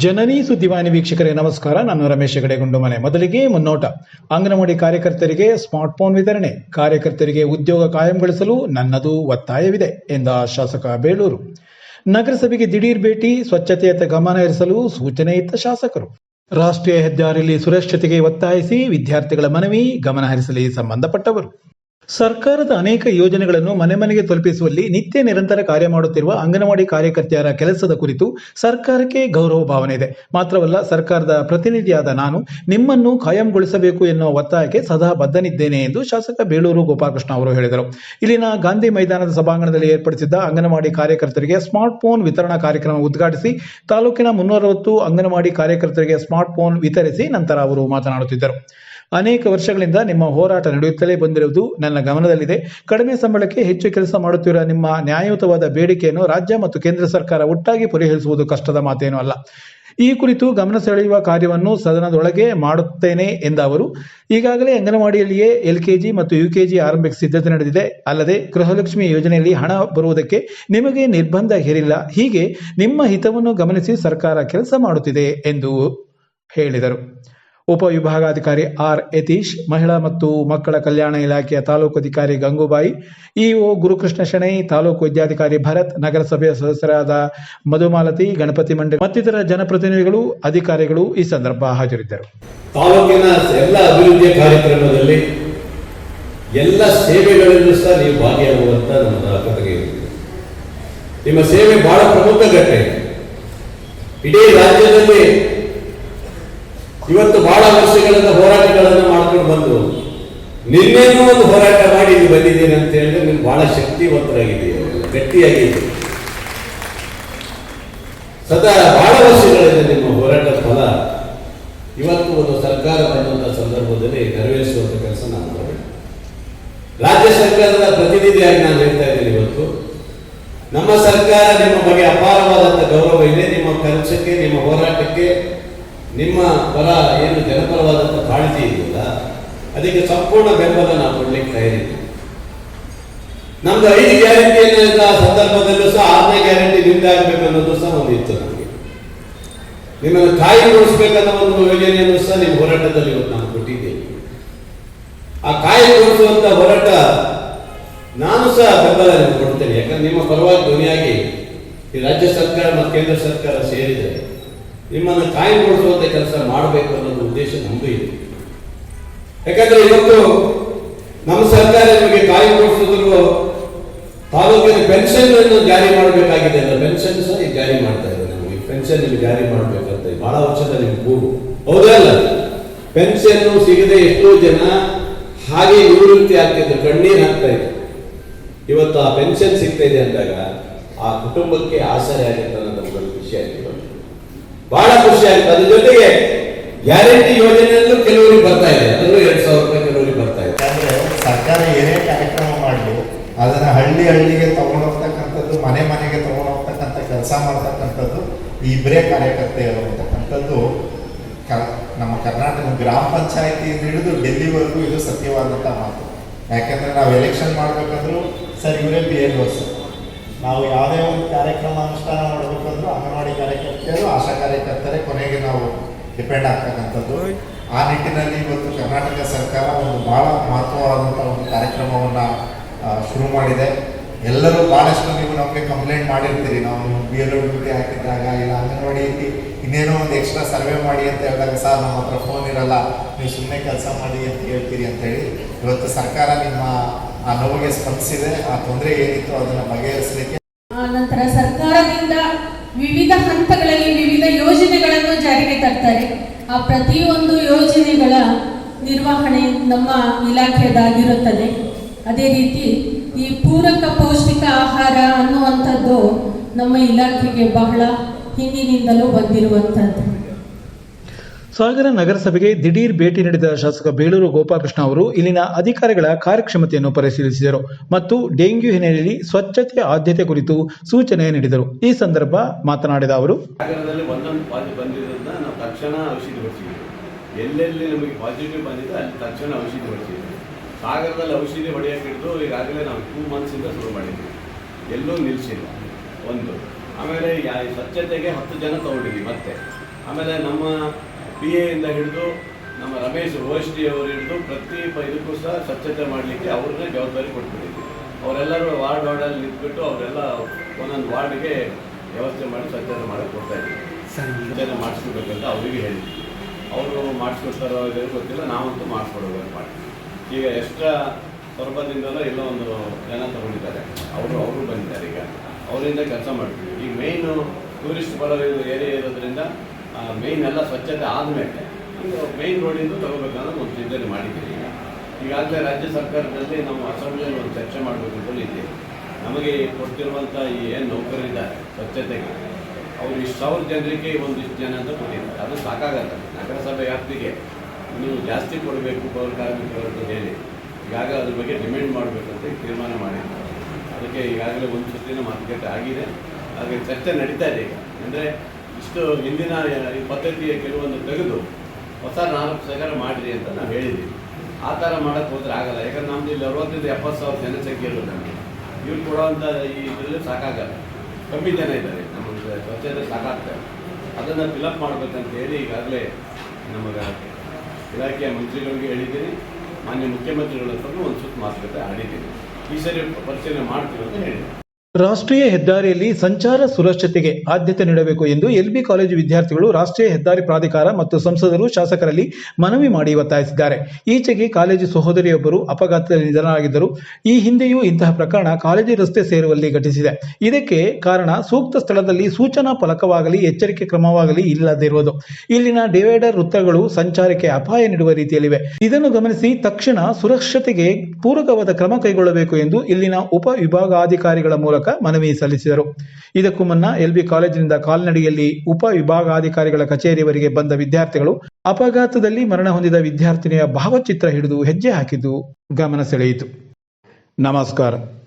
ಜನನಿ ಸುದ್ದಿವಾಹಿನಿ ವೀಕ್ಷಕರೇ, ನಮಸ್ಕಾರ. ನಾನು ರಮೇಶ್ ಗಡೆಗುಂಡು ಮನೆ. ಮೊದಲಿಗೆ ಮುನ್ನೋಟ. ಅಂಗನವಾಡಿ ಕಾರ್ಯಕರ್ತರಿಗೆ ಸ್ಮಾರ್ಟ್ಫೋನ್ ವಿತರಣೆ, ಕಾರ್ಯಕರ್ತರಿಗೆ ಉದ್ಯೋಗ ಕಾಯಂಗೊಳಿಸಲು ನನ್ನದು ಒತ್ತಾಯವಿದೆ ಎಂದ ಶಾಸಕ ಬೇಳೂರು. ನಗರಸಭೆಗೆ ದಿಢೀರ್ ಭೇಟಿ, ಸ್ವಚ್ಛತೆಯತ್ತ ಗಮನ ಹರಿಸಲು ಸೂಚನೆ ಇತ್ತ ಶಾಸಕರು. ರಾಷ್ಟ್ರೀಯ ಹೆದ್ದಾರಿಯಲ್ಲಿ ಸುರಕ್ಷತೆಗೆ ಒತ್ತಾಯಿಸಿ ವಿದ್ಯಾರ್ಥಿಗಳ ಮನವಿ, ಗಮನ ಹರಿಸಲಿ ಸಂಬಂಧಪಟ್ಟವರು. ಸರ್ಕಾರದ ಅನೇಕ ಯೋಜನೆಗಳನ್ನು ಮನೆ ಮನೆಗೆ ತಲುಪಿಸುವಲ್ಲಿ ನಿತ್ಯ ನಿರಂತರ ಕಾರ್ಯ ಮಾಡುತ್ತಿರುವ ಅಂಗನವಾಡಿ ಕಾರ್ಯಕರ್ತೆಯರ ಕೆಲಸದ ಕುರಿತು ಸರ್ಕಾರಕ್ಕೆ ಗೌರವ ಭಾವನೆ ಇದೆ. ಮಾತ್ರವಲ್ಲ, ಸರ್ಕಾರದ ಪ್ರತಿನಿಧಿಯಾದ ನಾನು ನಿಮ್ಮನ್ನು ಕಾಯಂಗೊಳಿಸಬೇಕು ಎನ್ನುವ ಒತ್ತಾಯಕ್ಕೆ ಸದಾ ಬದ್ಧನಿದ್ದೇನೆ ಎಂದು ಶಾಸಕ ಬೇಳೂರು ಗೋಪಾಲಕೃಷ್ಣ ಅವರು ಹೇಳಿದರು. ಇಲ್ಲಿನ ಗಾಂಧಿ ಮೈದಾನದ ಸಭಾಂಗಣದಲ್ಲಿ ಏರ್ಪಡಿಸಿದ್ದ ಅಂಗನವಾಡಿ ಕಾರ್ಯಕರ್ತರಿಗೆ ಸ್ಮಾರ್ಟ್ ಫೋನ್ ವಿತರಣಾ ಕಾರ್ಯಕ್ರಮ ಉದ್ಘಾಟಿಸಿ, ತಾಲೂಕಿನ ಮುನ್ನೂರವತ್ತು ಅಂಗನವಾಡಿ ಕಾರ್ಯಕರ್ತರಿಗೆ ಸ್ಮಾರ್ಟ್ ಫೋನ್ ವಿತರಿಸಿ ನಂತರ ಅವರು ಮಾತನಾಡುತ್ತಿದ್ದರು. ಅನೇಕ ವರ್ಷಗಳಿಂದ ನಿಮ್ಮ ಹೋರಾಟ ನಡೆಯುತ್ತಲೇ ಬಂದಿರುವುದು ನನ್ನ ಗಮನದಲ್ಲಿದೆ. ಕಡಿಮೆ ಸಂಬಳಕ್ಕೆ ಹೆಚ್ಚು ಕೆಲಸ ಮಾಡುತ್ತಿರುವ ನಿಮ್ಮ ನ್ಯಾಯಯುತವಾದ ಬೇಡಿಕೆಯನ್ನು ರಾಜ್ಯ ಮತ್ತು ಕೇಂದ್ರ ಸರ್ಕಾರ ಒಟ್ಟಾಗಿ ಪರಿಹರಿಸುವುದು ಕಷ್ಟದ ಮಾತೇನೂ ಅಲ್ಲ. ಈ ಕುರಿತು ಗಮನ ಸೆಳೆಯುವ ಕಾರ್ಯವನ್ನು ಸದನದೊಳಗೆ ಮಾಡುತ್ತೇನೆ ಎಂದ ಅವರು, ಈಗಾಗಲೇ ಅಂಗನವಾಡಿಯಲ್ಲಿಯೇ ಎಲ್ಕೆಜಿ ಮತ್ತು ಯುಕೆಜಿ ಆರಂಭಕ್ಕೆ ಸಿದ್ಧತೆ ನಡೆದಿದೆ. ಅಲ್ಲದೆ ಗೃಹಲಕ್ಷ್ಮಿ ಯೋಜನೆಯಲ್ಲಿ ಹಣ ಬರುವುದಕ್ಕೆ ನಿಮಗೆ ನಿರ್ಬಂಧ ಹೇರಿಲ್ಲ. ಹೀಗೆ ನಿಮ್ಮ ಹಿತವನ್ನು ಗಮನಿಸಿ ಸರ್ಕಾರ ಕೆಲಸ ಮಾಡುತ್ತಿದೆ ಎಂದು ಹೇಳಿದರು. ಉಪವಿಭಾಗಾಧಿಕಾರಿ ಆರ್ ಯತೀಶ್, ಮಹಿಳಾ ಮತ್ತು ಮಕ್ಕಳ ಕಲ್ಯಾಣ ಇಲಾಖೆಯ ತಾಲೂಕು ಅಧಿಕಾರಿ ಗಂಗೂಬಾಯಿ, ಇಒ ಗುರುಕೃಷ್ಣ ಶೆಣೈ, ತಾಲೂಕು ವೈದ್ಯಾಧಿಕಾರಿ ಭರತ್, ನಗರಸಭೆಯ ಸದಸ್ಯರಾದ ಮಧುಮಾಲತಿ, ಗಣಪತಿ ಮಂಡಳಿ ಮತ್ತಿತರ ಜನಪ್ರತಿನಿಧಿಗಳು, ಅಧಿಕಾರಿಗಳು ಈ ಸಂದರ್ಭ ಹಾಜರಿದ್ದರು. ತಾಲೂಕಿನ ಎಲ್ಲ ಅಭಿವೃದ್ಧಿ ಕಾರ್ಯಕ್ರಮದಲ್ಲಿ ಎಲ್ಲ ಸೇವೆಗಳಲ್ಲೂ ಸಹ ನೀವು ಭಾಗಿಯಾಗುವಂತ ನಮ್ಮ ಕತೆಗೆ ನಿಮ್ಮ ಸೇವೆ ಬಹಳ ಪ್ರಮುಖ ಘಟನೆ. ಇಡೀ ರಾಜ್ಯದಲ್ಲಿ ಇವತ್ತು ಬಹಳ ವರ್ಷಗಳಿಂದ ಹೋರಾಟಗಳನ್ನು ಮಾಡ್ಕೊಂಡು ಬಂದು ನಿನ್ನೇನು ಒಂದು ಹೋರಾಟ ಮಾಡಿ ಇಲ್ಲಿ ಬಂದಿದ್ದೀನಿ ಅಂತ ಹೇಳಿದ್ರೆ ನೀವು ಬಹಳ ಶಕ್ತಿವಂತರಾಗಿದ್ದೀರಿ, ಗಟ್ಟಿಯಾಗಿದ್ದೀರಿ. ಸದಾ ಬಹಳ ವರ್ಷಗಳಿಂದ ನಿಮ್ಮ ಹೋರಾಟದ ಫಲ ಇವತ್ತು ಒಂದು ಸರ್ಕಾರ ಬಂದಂತ ಸಂದರ್ಭದಲ್ಲಿ ನೆರವೇರಿಸುವಂತ ಕೆಲಸ ಮಾಡಬೇಕು. ರಾಜ್ಯ ಸರ್ಕಾರದ ಪ್ರತಿನಿಧಿಯಾಗಿ ನಾನು ಹೇಳ್ತಾ ಇದ್ದೀನಿ ಇವತ್ತು, ನಮ್ಮ ಸರ್ಕಾರ ನಿಮ್ಮ ಬಗ್ಗೆ ಅಪಾರವಾದಂತ ಗೌರವ ಇದೆ, ನಿಮ್ಮ ಕೆಲಸಕ್ಕೆ ನಿಮ್ಮ ಹೋರಾಟಕ್ಕೆ ನಿಮ್ಮ ಪರ ಏನು ಜನಪರವಾದಂಥ ಕಾಳಜಿ ಇದೆಯಲ್ಲ ಅದಕ್ಕೆ ಸಂಪೂರ್ಣ ಬೆಂಬಲ ನಾವು ಕೊಡ್ಲಿಕ್ಕೆ ತಯಾರಿದ್ದೀವಿ ನಮ್ದು ಐದು ಗ್ಯಾರಂಟಿಯನ್ನ ಸಂದರ್ಭದಲ್ಲೂ ಸಹ ಆರನೇ ಗ್ಯಾರಂಟಿ ನಿಮ್ದೇ ಆಗ್ಬೇಕು ಅನ್ನೋದು ಸಹ ಒಂದು ಇತ್ತು ನಮಗೆ. ನಿಮ್ಮನ್ನು ಕಾಯಿಗೊಳಿಸ್ಬೇಕನ್ನೋ ಒಂದು ಯೋಜನೆಯನ್ನು ಸಹ ನಿಮ್ಮ ಹೋರಾಟದಲ್ಲಿ ಇವತ್ತು ನಾನು ಕೊಟ್ಟಿದ್ದೇನೆ ಆ ಕಾಯಿಗೊಳಿಸುವಂತ ಹೋರಾಟ ನಾನು ಸಹ ಬೆಂಬಲ ಕೊಡ್ತೇನೆ, ಯಾಕಂದ್ರೆ ನಿಮ್ಮ ಪರವಾಗಿ ಧ್ವನಿಯಾಗಿ ಈ ರಾಜ್ಯ ಸರ್ಕಾರ ಮತ್ತು ಕೇಂದ್ರ ಸರ್ಕಾರ ಸೇರಿದೆ ನಿಮ್ಮನ್ನು ಕಾಯಿಗೊಳಿಸುವಂತ ಕೆಲಸ ಮಾಡಬೇಕು ಅನ್ನೋ ಉದ್ದೇಶ ನಮ್ಮದು ಇದೆ. ಯಾಕಂದ್ರೆ ಇವತ್ತು ನಮ್ಮ ಸರ್ಕಾರ ನಿಮಗೆ ಕಾಯಿಗೊಳಿಸಿದ್ರು ತಾಲೂಕಿನ ಪೆನ್ಷನ್ ಅನ್ನು ಜಾರಿ ಮಾಡಬೇಕಾಗಿದೆ ಅಂದ್ರೆ ಪೆನ್ಷನ್ ಸಹ ಈಗ ಜಾರಿ ಮಾಡ್ತಾ ಇದ್ದಾರೆ ನಮಗೆ. ಪೆನ್ಷನ್ ನಿಮಗೆ ಜಾರಿ ಮಾಡಬೇಕಂತ ಬಹಳ ವರ್ಷದ ನಿಮ್ಗೆ ಕೂಗು ಹೌದಲ್ಲ ಪೆನ್ಷನ್ ಸಿಗದೆ ಎಷ್ಟೋ ಜನ ಹಾಗೆ ನಿವೃತ್ತಿ ಆಗ್ತಿದ್ರು. ಕಣ್ಣೀರ್ ಹಾಕ್ತಾ ಇದ್ರು. ಇವತ್ತು ಆ ಪೆನ್ಷನ್ ಸಿಗ್ತಾ ಇದೆ ಅಂದಾಗ ಆ ಕುಟುಂಬಕ್ಕೆ ಆಸರೆ ಆಗುತ್ತೆ ಅನ್ನೋದು ಆಯ್ತು ಇವತ್ತು. ಬಹಳ ಖುಷಿ ಆಯ್ತು. ಅದ್ರ ಜೊತೆಗೆ ಗ್ಯಾರಂಟಿ ಯೋಜನೆಯಲ್ಲೂ ಕೆಲವರಿಗೆ ಬರ್ತಾ ಇದೆ. ಅದರಲ್ಲೂ ಎರಡ್ ಸಾವಿರ ರೂಪಾಯಿ ಕೆಲವರಿಗೆ ಬರ್ತಾ ಇದೆ. ಸರ್ಕಾರ ಏನೇ ಕಾರ್ಯಕ್ರಮ ಮಾಡಲಿ, ಅದನ್ನ ಹಳ್ಳಿ ಹಳ್ಳಿಗೆ ತಗೊಂಡೋಗ್ತಕ್ಕಂಥದ್ದು ಮನೆ ಮನೆಗೆ ತಗೊಂಡೋಗ್ತಕ್ಕಂಥ ಕೆಲಸ ಮಾಡ್ತಕ್ಕಂಥದ್ದು ಇಬ್ಬರೇ ಕಾರ್ಯಕರ್ತೆಯರು ಅಂತಕ್ಕಂಥದ್ದು ನಮ್ಮ ಕರ್ನಾಟಕ ಗ್ರಾಮ ಪಂಚಾಯತಿಯಿಂದ ಹಿಡಿದು ಡೆಲ್ಲಿವರೆಗೂ ಇದು ಸತ್ಯವಾದಂಥ ಮಾತು. ಯಾಕಂದ್ರೆ ನಾವು ಎಲೆಕ್ಷನ್ ಮಾಡ್ಬೇಕಂದ್ರೂ ಸರ್, ಇವರೇ ಬಿ ಎಲ್ ನಾವು ಯಾವುದೇ ಒಂದು ಕಾರ್ಯಕ್ರಮ ಅನುಷ್ಠಾನ ಮಾಡಬೇಕಂದ್ರೂ ಅಂಗನವಾಡಿ ಕಾರ್ಯಕರ್ತೆಯರು ಆಶಾ ಕಾರ್ಯಕರ್ತರೇ, ಕೊನೆಗೆ ನಾವು ಡಿಪೆಂಡ್ ಆಗ್ತಕ್ಕಂಥದ್ದು. ಆ ನಿಟ್ಟಿನಲ್ಲಿ ಇವತ್ತು ಕರ್ನಾಟಕ ಸರ್ಕಾರ ಒಂದು ಬಹಳ ಮಹತ್ವವಾದಂಥ ಒಂದು ಕಾರ್ಯಕ್ರಮವನ್ನು ಶುರು ಮಾಡಿದೆ. ಎಲ್ಲರೂ ಭಾಳಷ್ಟು ನೀವು ನಮಗೆ ಕಂಪ್ಲೇಂಟ್ ಮಾಡಿರ್ತೀರಿ. ನಾವು ಬಿ ಎಲ್ ಡ್ಯೂಟಿ ಹಾಕಿದ್ದಾಗ ಇಲ್ಲ ಅಂಗನವಾಡಿಯಲ್ಲಿ ಇನ್ನೇನೋ ಒಂದು ಎಕ್ಸ್ಟ್ರಾ ಸರ್ವೆ ಮಾಡಿ ಅಂತ ಹೇಳಿದಾಗ, ಸರ್, ನಮ್ಮ ಹತ್ರ ಫೋನ್ ಇರಲ್ಲ. ನೀವು ಸುಮ್ಮನೆ ಕೆಲಸ ಮಾಡಿ ಅಂತ ಹೇಳ್ತೀರಿ ಅಂತೇಳಿ ಇವತ್ತು ಸರ್ಕಾರ ನಿಮ್ಮ ಆ ನೋವಿಗೆ ಸ್ಪಂದಿಸಿದೆ. ಆ ತೊಂದರೆ ಏನಿತ್ತು ಅದನ್ನು ಬಗೆಹರಿಸಲಿಕ್ಕೆ ನಂತರ ವಿವಿಧ ಹಂತಗಳಲ್ಲಿ ವಿವಿಧ ಯೋಜನೆಗಳನ್ನು ಜಾರಿಗೆ ತರ್ತಾರೆ. ಆ ಪ್ರತಿಯೊಂದು ಯೋಜನೆಗಳ ನಿರ್ವಹಣೆ ನಮ್ಮ ಇಲಾಖೆಯದಾಗಿರುತ್ತದೆ. ಅದೇ ರೀತಿ ಈ ಪೂರಕ ಪೌಷ್ಟಿಕ ಆಹಾರ ಅನ್ನುವಂಥದ್ದು ನಮ್ಮ ಇಲಾಖೆಗೆ ಬಹಳ ಹಿಂದಿನಿಂದಲೂ ಬಂದಿರುವಂಥದ್ದು. ಸಾಗರ ನಗರಸಭೆಗೆ ದಿಢೀರ್ ಭೇಟಿ ನೀಡಿದ ಶಾಸಕ ಬೇಳೂರು ಗೋಪಾಲಕೃಷ್ಣ ಅವರು ಇಲ್ಲಿನ ಅಧಿಕಾರಿಗಳ ಕಾರ್ಯಕ್ಷಮತೆಯನ್ನು ಪರಿಶೀಲಿಸಿದರು ಮತ್ತು ಡೆಂಗ್ಯೂ ಹಿನ್ನೆಲೆಯಲ್ಲಿ ಸ್ವಚ್ಛತೆಯ ಆದ್ಯತೆ ಕುರಿತು ಸೂಚನೆ ನೀಡಿದರು. ಈ ಸಂದರ್ಭ ಮಾತನಾಡಿದ ಅವರು ಎಲ್ಲೆಲ್ಲಿ ನಮಗೆ ಪಾಸಿಟಿವ್ ಬಂದಿದೆ, ಅಲ್ಲಿ ತಕ್ಷಣ ಔಷಧಿ ಹೊಡಿಸಿದ್ವಿ ಸಾಗರದಲ್ಲಿ ಔಷಧಿ ಹೊಡೆಯಕ್ಕೆ ಹಿಡಿದು ಈಗಾಗಲೇ ನಾವು ಟೂ ಮಂತ್ಸಿಂದ ಶುರು ಮಾಡಿದ್ವಿ ಎಲ್ಲೂ ನಿಲ್ಲಿಸಿಲ್ಲ. ಒಂದು. ಆಮೇಲೆ ಸ್ವಚ್ಛತೆಗೆ ಹತ್ತು ಜನ ತಗೊಂಡಿದ್ವಿ ಮತ್ತೆ. ಆಮೇಲೆ ನಮ್ಮ ಪಿ ಎಯಿಂದ ಹಿಡಿದು ನಮ್ಮ ರಮೇಶ್ ಓ ಎಸ್ ಡಿ ಅವರು ಹಿಡಿದು ಪ್ರತಿ ಇದಕ್ಕೂ ಸಹ ಸ್ವಚ್ಛತೆ ಮಾಡಲಿಕ್ಕೆ ಅವ್ರನ್ನೇ ಜವಾಬ್ದಾರಿ ಕೊಟ್ಬಿಟ್ಟಿದ್ವಿ ಅವರೆಲ್ಲರೂ ವಾರ್ಡ್ ವಾರ್ಡಲ್ಲಿ ನಿಂತ್ಬಿಟ್ಟು ಅವರೆಲ್ಲ ಒಂದೊಂದು ವಾರ್ಡ್ಗೆ ವ್ಯವಸ್ಥೆ ಮಾಡಿ ಸ್ವಚ್ಛತೆ ಮಾಡಕ್ಕೆ ಕೊಡ್ತಾ ಇದ್ವಿ ಸ್ವಚ್ಛತೆ ಮಾಡಿಸ್ಕೊಬೇಕಂತ ಅವರಿಗೆ ಹೇಳಿದ್ವಿ. ಅವರು ಮಾಡಿಸ್ಕೊಡ್ತಾರೋ ಇದೇ ಗೊತ್ತಿಲ್ಲ ನಾವಂತೂ ಮಾಡಿಸ್ಕೊಡ್ಬೇಕು ಮಾಡಿ ಈಗ ಎಕ್ಸ್ಟ್ರಾ ಸ್ವರ್ಭದಿಂದಲೂ ಎಲ್ಲೋ ಒಂದು ಜನ ತಗೊಂಡಿದ್ದಾರೆ. ಅವರು ಅವರು ಬಂದಿದ್ದಾರೆ ಈಗ. ಅವರಿಂದ ಕೆಲಸ ಮಾಡ್ತೀವಿ. ಈಗ ಮೇಯ್ನು ಟೂರಿಸ್ಟ್ ಬರೋ ಏರಿಯಾ ಇರೋದ್ರಿಂದ ಮೇಯ್ನ್ ಎಲ್ಲ ಸ್ವಚ್ಛತೆ ಆದಮೇಲೆ ಈಗ ಮೇಯ್ನ್ ರೋಡಿಂದು ತಗೋಬೇಕನ್ನೋ ಒಂದು ಚಿಂತನೆ ಮಾಡಿದ್ದೀವಿ. ಈಗ ಈಗಾಗಲೇ ರಾಜ್ಯ ಸರ್ಕಾರದಲ್ಲಿ ನಮ್ಮ ಅಸೆಂಬ್ಲಿಯಲ್ಲಿ ಒಂದು ಚರ್ಚೆ ಮಾಡಬೇಕು ಅಂತಲೂ ಇದ್ದೀವಿ ನಮಗೆ ಕೊಡ್ತಿರುವಂಥ ಈ ಏನು ನೌಕರರಿದ್ದಾರೆ ಸ್ವಚ್ಛತೆಗೆ, ಅವರು ಇಷ್ಟು ಸಾವಿರ ಜನರಿಗೆ ಒಂದಿಷ್ಟು ಜನ ಅಂತ ಕೊಟ್ಟಿದ್ದಾರೆ. ಅದು ಸಾಕಾಗಲ್ಲ. ನಗರಸಭೆ ವ್ಯಾಪ್ತಿಗೆ ನೀವು ಜಾಸ್ತಿ ಕೊಡಬೇಕು ಪೌರ ಕಾರ್ಮಿಕರು ಅಂತ ಹೇಳಿ. ಈಗಾಗಲೇ ಅದ್ರ ಬಗ್ಗೆ ಡಿಮ್ಯಾಂಡ್ ಮಾಡಬೇಕಂತ ತೀರ್ಮಾನ ಮಾಡಿದ್ದಾರೆ. ಅದಕ್ಕೆ ಈಗಾಗಲೇ ಒಂದು ಸುತ್ತಿನ ಮಾತುಕತೆ ಆಗಿದೆ. ಹಾಗೆ ಚರ್ಚೆ ನಡೀತಾ ಇದೆ ಈಗ. ಅಂದರೆ ಇಷ್ಟು ಹಿಂದಿನ ಈ ಪದ್ಧತಿಯ ಕೆಲವೊಂದು ತೆಗೆದು ಹೊಸ ನಾಲ್ಕು ಸಹಕಾರ ಮಾಡಿರಿ ಅಂತ ನಾವು ಹೇಳಿದ್ದೀವಿ ಆ ಥರ ಮಾಡೋಕ್ಕೆ ಹೋದ್ರೆ ಆಗಲ್ಲ. ಯಾಕಂದ್ರೆ ನಮ್ದು ಇಲ್ಲಿ ಅರವತ್ತರಿಂದ ಎಪ್ಪತ್ತು ಸಾವಿರ ಜನಸಂಖ್ಯೆ ಇರೋದು ನಮಗೆ. ಇವ್ರು ಕೊಡೋವಂಥ ಈ ಇದರಲ್ಲಿ ಸಾಕಾಗಲ್ಲ. ಕಮ್ಮಿ ಜನ ಇದ್ದಾರೆ. ನಮ್ಮ ಸ್ವಚ್ಛತೆ ಸಾಕಾಗ್ತದೆ ಅದನ್ನು ಫಿಲಪ್ ಮಾಡಬೇಕಂತ ಹೇಳಿ ಈಗಾಗಲೇ ನಮಗೆ ಇಲಾಖೆಯ ಮಂತ್ರಿಗಳಿಗೆ ಹೇಳಿದ್ದೀನಿ. ಮಾನ್ಯ ಮುಖ್ಯಮಂತ್ರಿಗಳ ಹತ್ರನೂ ಒಂದು ಸುತ್ತ ಮಾತುಕತೆ ಆಡಿದ್ದೀನಿ. ಈ ಸರಿ ಪರಿಶೀಲನೆ ಮಾಡ್ತೀವಿ ಅಂತ ಹೇಳಿದ್ದೀನಿ. ರಾಷ್ಟ್ರೀಯ ಹೆದ್ದಾರಿಯಲ್ಲಿ ಸಂಚಾರ ಸುರಕ್ಷತೆಗೆ ಆದ್ಯತೆ ನೀಡಬೇಕು ಎಂದು ಎಲ್ಬಿ ಕಾಲೇಜು ವಿದ್ಯಾರ್ಥಿಗಳು ರಾಷ್ಟ್ರೀಯ ಹೆದ್ದಾರಿ ಪ್ರಾಧಿಕಾರ ಮತ್ತು ಸಂಸದರು ಶಾಸಕರಲ್ಲಿ ಮನವಿ ಮಾಡಿ ಒತ್ತಾಯಿಸಿದ್ದಾರೆ. ಈಚೆಗೆ ಕಾಲೇಜು ಸಹೋದರಿಯೊಬ್ಬರು ಅಪಘಾತದಲ್ಲಿ ನಿಧನರಾಗಿದ್ದರು. ಈ ಹಿಂದೆಯೂ ಇಂತಹ ಪ್ರಕರಣ ಕಾಲೇಜು ರಸ್ತೆ ಸೇರುವಲ್ಲಿ ಘಟಿಸಿದೆ. ಇದಕ್ಕೆ ಕಾರಣ ಸೂಕ್ತ ಸ್ಥಳದಲ್ಲಿ ಸೂಚನಾ ಫಲಕವಾಗಲಿ, ಎಚ್ಚರಿಕೆ ಕ್ರಮವಾಗಲಿ ಇಲ್ಲದಿರುವುದು. ಇಲ್ಲಿನ ಡಿವೈಡರ್ ವೃತ್ತಗಳು ಸಂಚಾರಕ್ಕೆ ಅಪಾಯ ನೀಡುವ ರೀತಿಯಲ್ಲಿವೆ. ಇದನ್ನು ಗಮನಿಸಿ ತಕ್ಷಣ ಸುರಕ್ಷತೆಗೆ ಪೂರಕವಾದ ಕ್ರಮ ಕೈಗೊಳ್ಳಬೇಕು ಎಂದು ಇಲ್ಲಿನ ಉಪ ವಿಭಾಗಾಧಿಕಾರಿಗಳ ಮೂಲಕ ಮನವಿ ಸಲ್ಲಿಸಿದರು. ಇದಕ್ಕೂ ಮುನ್ನ ಎಲ್ಬಿ ಕಾಲೇಜಿನಿಂದ ಕಾಲ್ನಡಿಯಲ್ಲಿ ಉಪ ವಿಭಾಗಾಧಿಕಾರಿಗಳ ಕಚೇರಿಯವರೆಗೆ ಬಂದ ವಿದ್ಯಾರ್ಥಿಗಳು ಅಪಘಾತದಲ್ಲಿ ಮರಣ ಹೊಂದಿದ ವಿದ್ಯಾರ್ಥಿನಿಯ ಭಾವಚಿತ್ರ ಹಿಡಿದು ಹೆಜ್ಜೆ ಹಾಕಿದ್ದು ಗಮನ ಸೆಳೆಯಿತು. ನಮಸ್ಕಾರ.